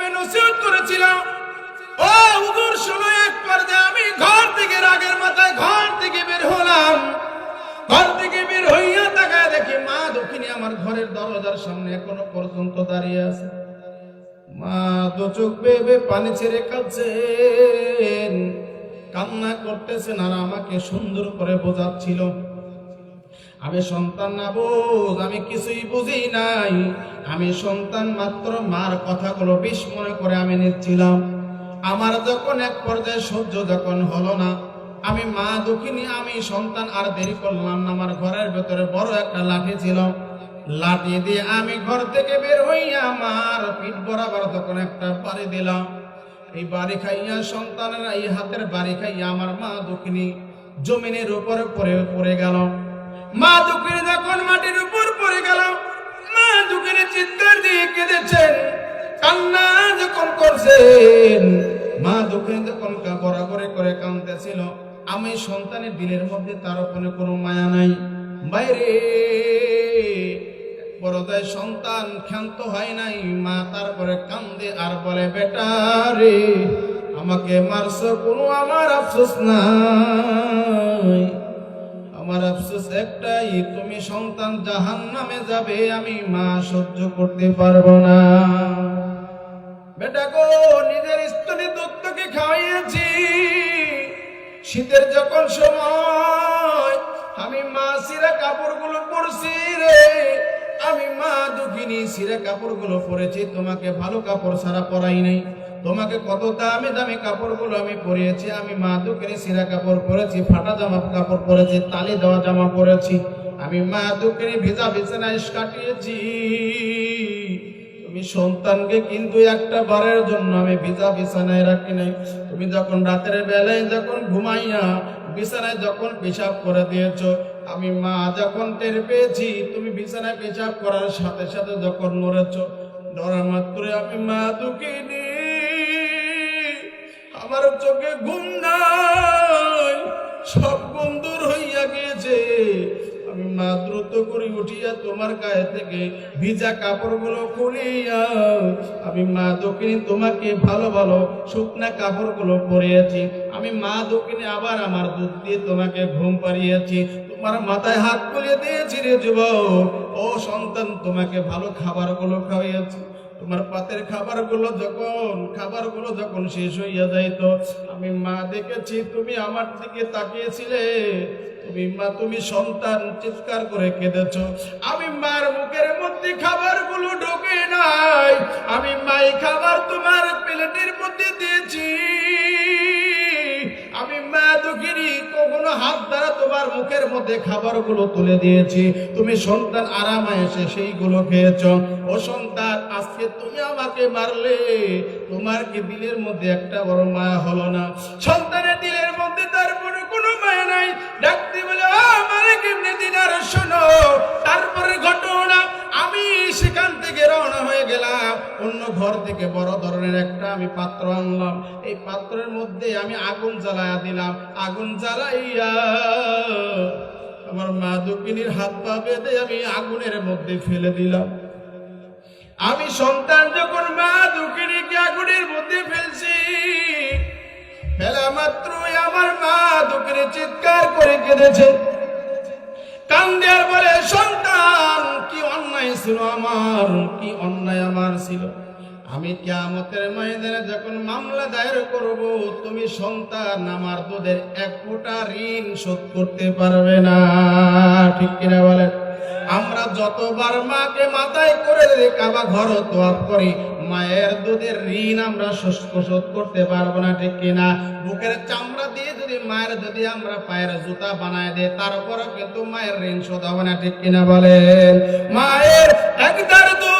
আমি নসিহত করেছিলাম। ও হুজুর, শুনো এক পর্যায়ে আমি ঘর থেকে রাগের মাথায় ঘর থেকে বের হলাম। ঘর থেকে বের হইয়া তাকায় দেখি মা দক্ষিণী আমার ঘরের দরজার সামনে এখনও পর্যন্ত দাঁড়িয়ে আছে। মা দু চোখ বেবে পানি ছেড়ে কাঁদছেন। কান্না করতেছেন আর আমাকে সুন্দর করে বোঝাচ্ছিল। আমি সন্তান না বোঝ আমি কিছুই বুঝি নাই। আমি সন্তান মাত্র, মার কথাগুলো বিষ মনে করে আমি নিচ্ছিলাম। আমার যখন এক পর্যায়ে সহ্য যখন হলো না, আমি মা দুঃখিনী, আমি সন্তান আর দেরি করলাম না। আমার ঘরের ভেতরে বড় একটা লাঠি ছিল। লাঠি দিয়ে আমি ঘর থেকে বের হইয়া আমার পিঠ বরাবর তখন একটা বাড়ি দিলাম। এই বাড়ি খাইয়া সন্তানের এই হাতের বাড়ি খাইয়া আমার মা দুঃখিনী জমিনের উপরে পড়ে পড়ে গেল। মা দুঃখিনী যখন মাটির উপর পড়ে গেল, মা দুঃখিনী চিৎকার দিয়ে কেঁদেছেন, কান্না যখন করছেন, মা দুঃখিনী যখন বরাবরে করে কাঁদতেছিল, আমি সন্তানের দিলের মধ্যে তার উপরে কোনো মায়া নাই। বাইরে বড়দায় সন্তান ক্ষান্ত হয় নাই, মা তারপরে কান্দে আর বলে, বেটা রে, আমাকে মারছ কোনো আমার আফসোস নাই। আমার আফসোস একটাই, তুমি সন্তান জাহান নামে যাবে, আমি মা সহ্য করতে পারব না। বেটা গো, নিজের স্ত্রী দত্তকে খাওয়াইয়েছি শীতের যখন সময়, আমি মা সিরা কাপড়গুলো পরছি রে। আমি মা দুঃখিনী সিরা কাপড়গুলো পরেছি, তোমাকে ভালো কাপড় সারা পরাই নাই। তোমাকে কত দামি দামি কাপড়গুলো আমি পরিয়েছি, আমি মা দুঃখিনী সিরা কাপড় পরেছি, ফাটা জামা কাপড় পরেছি, তালি দেওয়া জামা পরেছি, আমি মা দুঃখিনী ভিজা বিছানায় কাটিয়েছি। তুমি সন্তানকে কিন্তু একটা বারের জন্য আমি ভিজা বিছানায় রাখি নাই। তুমি যখন রাতের বেলায় যখন ঘুমাইয়া বিছানায় যখন পেশাব করে দিয়েছ, আমি মা যখন টের পেয়েছি, তুমি বিছানায় পেশাব করার সাথে সাথে যখন নড়েছ নড়া মাত্র আমি মা দুঃখিনী আমার চোখে ঘুম নাই। সব ঘুম দূর হইয়া গিয়েছে। আমি মা দ্রুত করে উঠিয়া তোমার গায়ে থেকে ভিজা কাপড়গুলো খুলিয়া, আমি মা দক্ষিণী তোমাকে ভালো ভালো শুকনা কাপড়গুলো পরিয়েছি। আমি মা দক্ষিণী আবার আমার দুধ দিয়ে তোমাকে ঘুম পাড়িয়েছি। তোমার মাথায় হাত তুলে দিয়েছি রে যুবক। ও সন্তান, তোমাকে ভালো খাবারগুলো খাওয়াইয়াছি। তোমার পাতের খাবারগুলো যখন খাবারগুলো যখন শেষ হইয়া যাইতো, আমি মা দেখেছি, তুমি আমার দিকে তাকিয়েছিলে। তুমি মা, তুমি সন্তান চিৎকার করে কেঁদেছ। আমি মার মুখের মধ্যে খাবারগুলো ঢোকে নাই। আমি মাই খাবার তোমার প্লেটের মধ্যে তোমার মুখের মধ্যে খাবারগুলো তুলে দিয়েছি। তুমি সন্তান আরামে এসে সেইগুলো খেয়েছ। ও সন্তান, আজকে তুমি আমাকে মারলে। তোমার কি দিলের মধ্যে একটা বড় মায়া হলো না। সন্তানের ঘর থেকে বড় ধরনের একটা আমি পাত্র আনলাম। এই পাত্রের মধ্যে আমি আগুন জ্বালাইয়া দিলাম। আগুন জ্বালাইয়া আমার মা দুঃখিনীর হাত পা বেঁধে আমি আগুনের মধ্যে ফেলে দিলাম। আমি সন্তান যখন মা দুঃখিনীকে আগুনের মধ্যে ফেলছি, ফেলা মাত্রই আমার মা দুঃখিনী চিৎকার করে কেঁদেছে। কান্দিয়ার বলে, সন্তান, কি অন্যায় ছিল আমার? কি অন্যায় আমার ছিল? আমি কিয়ামতের ময়দানে যখন মামলা দায়ের করব, তুমি সন্তান আমার দুধের এক ফোঁটা ঋণ শোধ করতে পারবে না। ঠিক কিনা বলে আমরা যতবার মাকে মাথায় করে দিই কাবা ঘর তোয়াপ করি, মায়ের দুধের ঋণ আমরা শোধ শোধ করতে পারব না, ঠিক কিনা? বুকের চামড়া দিয়ে যদি মায়ের যদি আমরা পায়ের জুতা বানায় দেয় তারপরও কিন্তু মায়ের ঋণ শোধ হবে না, ঠিক কিনা বলেন? মায়ের একদার দুধের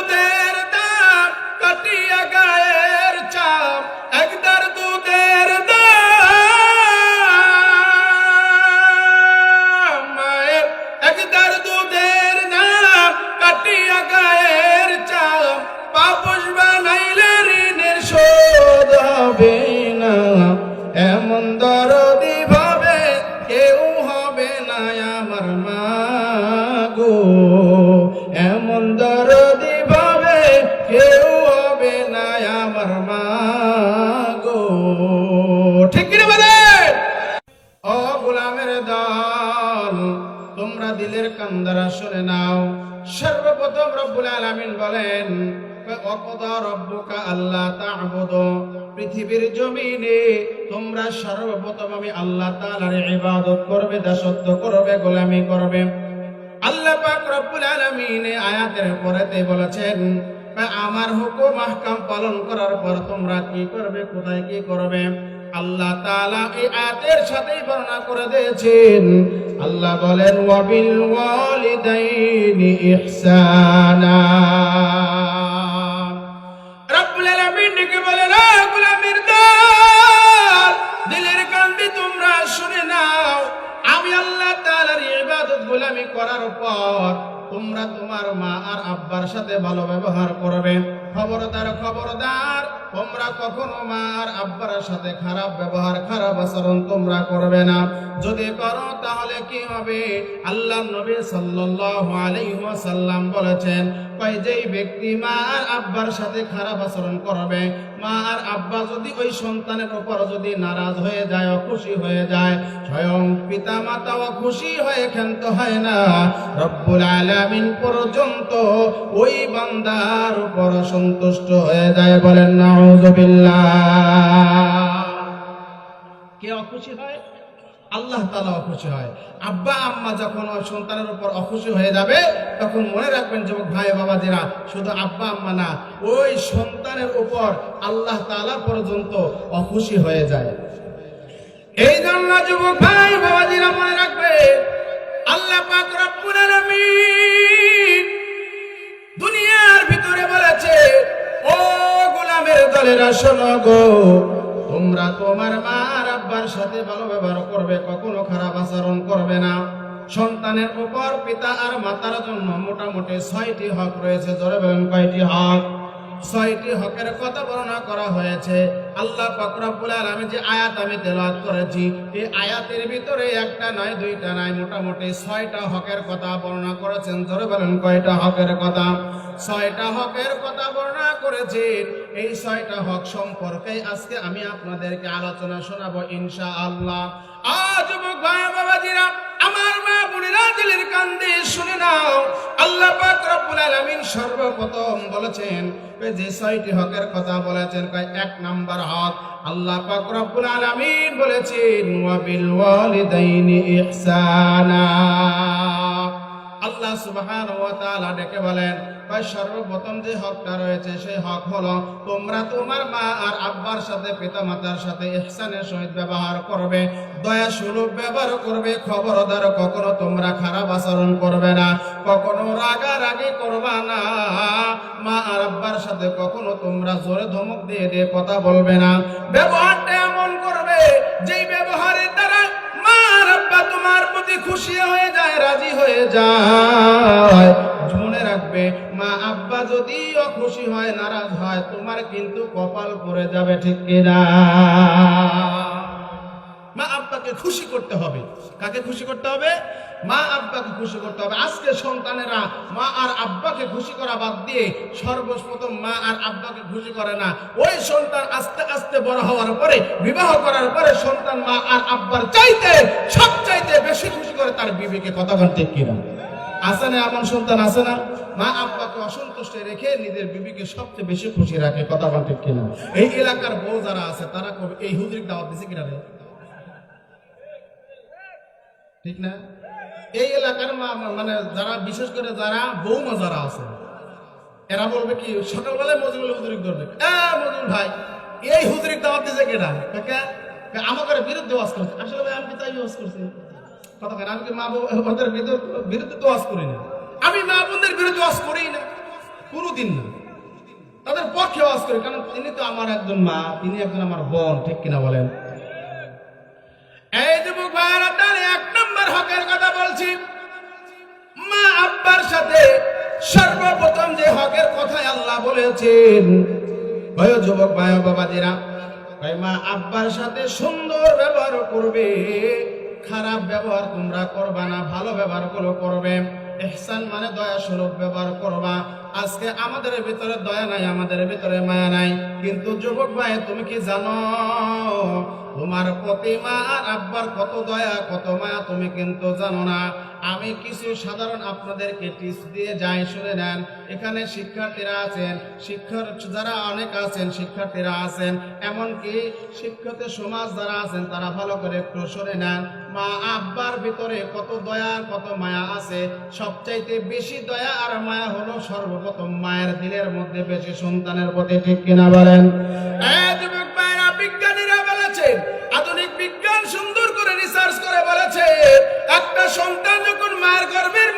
দুধের নাম কাটিয়া গায়ের চাপ পাপস বানাইলে ঋণের শোধ হবে না। এমন দরদি ভাবে কেউ হবে না আমার মা গো। এমন দরদি ভাবে কেউ হবে না আমার মা গো। দিলের কান্দারা শুনে নাও। সর্বপ্রথম রব্বুল আলামিন বলেন আল্লাহ পৃথিবীর তোমরা সর্বপ্রথম আমি করবে, দাসত্ব করবে বলেছেন আমার হুকুম, আহকাম পালন করার পর তোমরা কি করবে, কোথায় কি করবে? আল্লাহ তাআলা এই আয়াতের সাথেই বর্ণনা করে দিয়েছেন। আল্লাহ বলেন ওয়াবিল ওয়ালিদাইনি ইহসানা। গোলামি করার পর তোমরা তোমার মা আর আব্বার সাথে ভালো ব্যবহার করবে। খবরদার খবরদার, তোমরা কখনো মা আর আব্বার সাথে খারাপ ব্যবহার, খারাপ আচরণ তোমরা করবে না। যদি করো, তাহলে কি হবে? আল্লাহ নবী সাল্লাল্লাহু আলাইহি ওয়াসাল্লাম বলেছেন কয় যেই ব্যক্তি মা আর আব্বার সাথে খারাপ আচরণ করবে? মা আর আব্বা যদি ওই সন্তানের উপর যদি নারাজ হয়ে যায়, অখুশি হয়ে যায়, স্বয়ং পিতা মাতাও খুশি হয়ে ক্ষান্ত হয় না। রব্বুল আলামিন পর্যন্ত ওই বান্দার উপর সন্তুষ্ট হয়ে যায় বলেন নাউযুবিল্লাহ কে অখুশি হয়? আল্লাহ তালা অখুশি হয়। আব্বা, আম্মা যখন ওই সন্তানের উপর অখুশি হয়ে যাবে, তখন মনে রাখবেন যুবক ভাই বাবাজিরা, শুধু আব্বা, আম্মা না, ওই সন্তানের উপর আল্লাহ তালা পর্যন্ত অখুশি হয়ে যায়। এই জন্য যুবক ভাই বাবাজিরা মনে রাখবে, আল্লাহ দুনিয়ার ভিতরে বলেছে, ও গোলামের দলেরা শোনো গো তোমরা তোমার মা আর আব্বার সাথে ভালো ব্যবহার করবে, কখনো খারাপ আচরণ করবে না। সন্তানের উপর পিতা আর মাতার জন্য মোটামুটি ছয়টি হক রয়েছে, জোরে বলেন কয়টি হক? ছয়টি হকের কথা বর্ণনা করা হয়েছে। আল্লাহ পাকরাবুল আলমী যে আয়াত আমি তেলাওয়াত করেছি, এই আয়াতের ভিতরে একটা নয়, দুইটা নয়, মোটামুটি ছয়টা হকের কথা বর্ণনা করেছেন ধরে বলেন কয়টা হকের কথা? ছয়টা হকের কথা বর্ণনা করেছেন। এই ছয়টা হক সম্পর্কে আজকে আমি আপনাদেরকে আলোচনা শোনাবো ইনশা আল্লাহ আজ বাবাজিরা, আমার মা বোনেরা দিলের কান্দে শুনে নাও। আল্লাহ সর্বপ্রথম বলেছেন যে ছয়টি হকের কথা বলেছেন এক নাম্বার হক আল্লাহ পাক আলামিন বলেছেন আল্লাহ তাআলা ডেকে বলেন কয় সর্বপ্রথম যে হকটা রয়েছে, সেই হক হলো তোমরা তোমার মা আর আব্বার সাথে পিতা মাতার সাথে ইহসানের সহিত ব্যবহার করবে। দয়া সুলভ ব্যবহার করবে। খবরদার কখনো তোমরা খারাপ আচরণ করবে না। কখনো রাগারাগি করবা না। মা আর আব্বার সাথে কখনো তোমরা জোরে ধমক দিয়ে দিয়ে কথা বলবে না। ব্যবহারটা এমন করবে, যেই ব্যবহারের দ্বারা মা আর আব্বা তোমার প্রতি খুশি হয়ে যায়, রাজি হয়ে যায়। মনে রাখবে আব্বা যদি অখুশি হয়, নারাজ হয়, তোমার কিন্তু কপাল পড়ে যাবে ঠিক কিনা? মা আব্বাকে খুশি করতে হবে। কাকে খুশি করতে হবে? মা আব্বাকে খুশি করতে হবে। আজকে সন্তানেরা মা আর আব্বাকে খুশি করা বাদ দিয়ে সর্বপ্রথম মা আর আব্বাকে খুশি করে না। ওই সন্তান আস্তে আস্তে বড় হওয়ার পরে, বিবাহ করার পরে সন্তান মা আর আব্বার চাইতে সব চাইতে বেশি খুশি করে তার বিবেকে। কথা বলতে কিনা? আছে না এমন সন্তান আছে না? মা আব্বাকে অসন্তুষ্ট রেখে নিজের বিবিকে সবচেয়ে বেশি খুশি রাখে, কথা বলতে কিনা? এই এলাকার বউ যারা আছে, তারা কবে এই হুজুরিক দাওয়াত দিছে কিনা ঠিক না? এই এলাকার মা- মানে যারা, বিশেষ করে যারা বৌমা যারা আছে, এরা বলবে কি, সকালবেলায় মজুল হুজুরিক ধরবে। এ ভাই, এই হুজুরিক দাওয়াত দিছে কাকা আমাদের বিরুদ্ধে ওয়াজ করছে। আসলে ভাই, আমি তাই ওয়াজ করছি? কথা কেন আমি মা বোনদের বিরুদ্ধে ওয়াজ করি না। কোনোদিন না। তাদের পক্ষে ওয়াজ করি, কারণ তিনি তো আমার একজন মা, তিনি একজন আমার বোন, ঠিক কিনা বলেন? এই যুবক তাহলে এক নম্বর হকের কথা বলছি। মা আব্বার সাথে সর্বপ্রথম যে হকের কথাই আল্লাহ বলেছেন। ওই যুবক ভাই ও বাবাজিরা ভাই মা আব্বার সাথে সুন্দর ব্যবহার করবে। খারাপ ব্যবহার তোমরা করবা না, ভালো ব্যবহারগুলো করবে। এহসান মানে দয়া স্বরূপ ব্যবহার করবা। আজকে আমাদের ভিতরে দয়া নাই, আমাদের ভিতরে মায়া নাই। কিন্তু যুবক ভাই, তুমি কি জানো? তোমার প্রতিমা আর আব্বার কত দয়া, কত মায়া তুমি কিন্তু জানো না। আমি কিছু সাধারণ আপনাদেরকে টিপস দিয়ে যাই, শুনে নেন। এখানে শিক্ষার্থীরা আছেন, শিক্ষার যারা অনেক আছেন, শিক্ষার্থীরা আছেন, এমনকি শিক্ষিত সমাজ যারা আছেন, তারা ভালো করে একটু শুনে নেন। মা আব্বার ভিতরে কত দয়া কত মায়া আছে। সবচাইতে বেশি দয়া আর মায়া হলো সর্বপ্রথম মায়ের দিলের মধ্যে, বেশি সন্তানের প্রতি, ঠিক কিনা বলেন? বিজ্ঞানীরা বলেছেন, আধুনিক বিজ্ঞান সুন্দর করে রিসার্চ করে বলেছে, একটা সন্তান